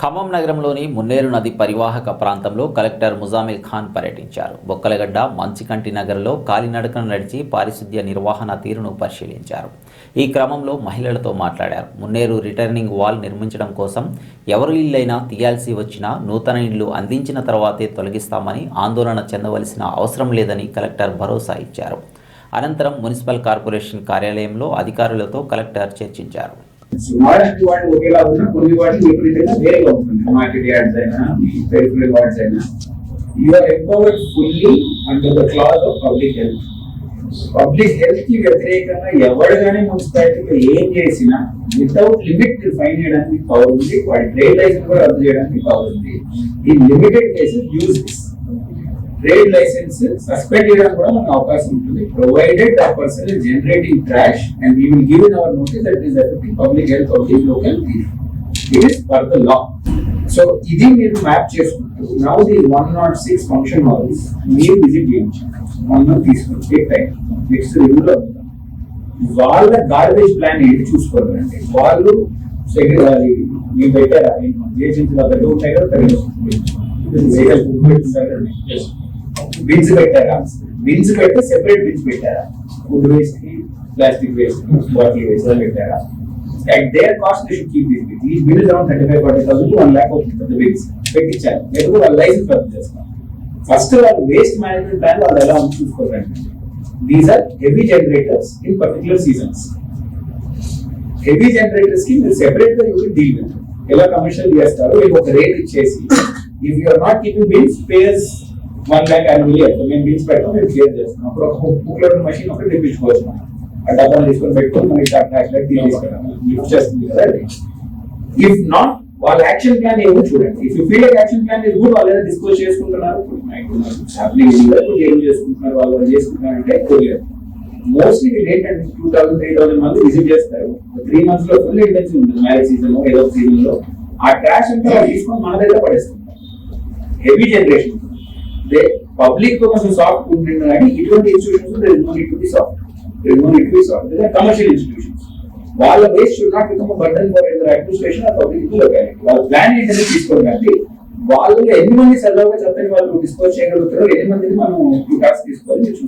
ఖమ్మం నగరంలోని మున్నేరు నది పరివాహక ప్రాంతంలో కలెక్టర్ ముజామిల్ ఖాన్ పర్యటించారు. బొక్కలగడ్డ మంచికంటి నగర్లో కాలినడకన నడిచి పారిశుద్ధ్య నిర్వహణ తీరును పరిశీలించారు. ఈ క్రమంలో మహిళలతో మాట్లాడారు. మున్నేరు రిటర్నింగ్ వాల్ నిర్మించడం కోసం ఎవరు ఇల్లైనా తీయాల్సి వచ్చినా నూతన ఇళ్ళు అందించిన తర్వాతే తొలగిస్తామని ఆందోళన చెందవలసిన అవసరం లేదని కలెక్టర్ భరోసా ఇచ్చారు. అనంతరం మున్సిపల్ కార్పొరేషన్ కార్యాలయంలో అధికారులతో కలెక్టర్ చర్చించారు. మహారాష్ట్ర వాటి ఒకేలా ఉన్నా కొన్ని వాటికి విపరీతంగా వేరేగా ఉంటుంది. మార్కెట్ యాడ్స్ అయినా పెరిఫరల్ వార్డ్స్ అయినా. You are empowered fully under the clause of public health public హెల్త్కి వ్యతిరేకంగా ఎవరు కానీ మున్సిపాలిటీలో ఏం చేసినా వితౌట్ లిమిట్ ఫైన్ చేయడానికి పవర్ ఉంది. వాడి ట్రేడ్ లైసెన్స్ కూడా రద్దు చేయడానికి పవర్ ఉంది. ఈ limited cases use this trade licence suspend చేయడానికి కూడా మనకు అవకాశం ఉంటుంది. ప్రొవైడెడ్ ఆ person is generating trash and we will give in our notice that is affecting public health of the local it is for the law so ఇది మీరు map చేసుకుంటూ now the one nought six function halls మీరు visit month తీసుకుని take time next రివ్యూలో వాళ్ళ garbage plan ఏంటి చూసుకోవాలండి వాళ్ళు సెక్రటరీ మీరు పెట్టారా వాళ్ళ దగ్గర ఉంటాయి కదా బిన్స్ పెట్టారా బిన్స్ పెడితే సెపరేట్ బిన్స్ పెట్టారా? ఫుడ్ వేస్ట్కి ప్లాస్టిక్ వేస్ట్ బాటిల్ వేస్ట్ పెట్టారా? At their cost they should keep this bill ఈ bill around thirty five forty thousand one lakh అవుతుంది బిల్స్ పెట్టించారు. లేకపోతే వాళ్ళ లైసెన్స్ రద్దు చేస్తాం ఫస్ట్ వాళ్ళు వేస్ట్ మేనేజ్మెంట్ ప్లాన్ వాళ్ళు ఎలా ఉంది చూసుకోవాలంటే these are heavy generators in particular seasons heavy జనరేటర్స్కి మీరు సెపరేట్గా యూ డీల్ విత్ ఎలా కమర్షియల్ చేస్తారు మీకు ఒక రేట్ ఇచ్చేసి. If you are not keeping bills pays one lakh annually అయితే మేము బిల్స్ పెడతాం మేము క్లియర్ చేస్తాం అప్పుడు ఒక బుక్లెట్ మెషిన్ ఒకటి తెప్పించుకోవచ్చు మనం. ఆ డబ్బాలు తీసుకొని పెట్టుకొని మనకి ట్యాక్స్ లైట్ లిఫ్ట్ చేస్తుంది కదా. ఇఫ్ నాట్ వాళ్ళ యాక్షన్ ప్లాన్ ఏమో చూడండి. If you feel action plan ఇది కూడా వాళ్ళు ఏదైనా డిస్క్లోజ్ చేసుకుంటున్నారు హ్యాపీనింగ్ ఏం చేసుకుంటున్నారు వాళ్ళు వాళ్ళు చేసుకుంటున్నారు అంటే తెలియదు మోస్ట్లీ వీళ్ళు ఏంటంటే టూ థౌసండ్ త్రీ థౌసండ్ మంది విజిట్ చేస్తారు. త్రీ మంత్స్లో ఫుల్ ఇంటెన్సివ్ ఉంటుంది మ్యారేజ్ సీజన్ ఏదో సీజన్లో. ఆ ట్రాష్ అంతా వాళ్ళు తీసుకొని మన దగ్గర పడేస్తుంటారు హెవీ జనరేషన్ దే పబ్లిక్ కొంచెం సాఫ్ట్ ఉంటుంది కానీ ఇటువంటి institutions there is no need to be soft there is no need to be soft commercial institutions వాళ్ళ waste should not become burden for either administration of public locality వాళ్ళ plan ఏంటంటే తీసుకోవాలి కానీ వాళ్ళు ఎన్ని మంది సెలవుగా చెప్పని వాళ్ళు డిస్పోజ్ చేయగలుగుతారో ఎన్ని మందిని మనం టూ తీసుకోవాలి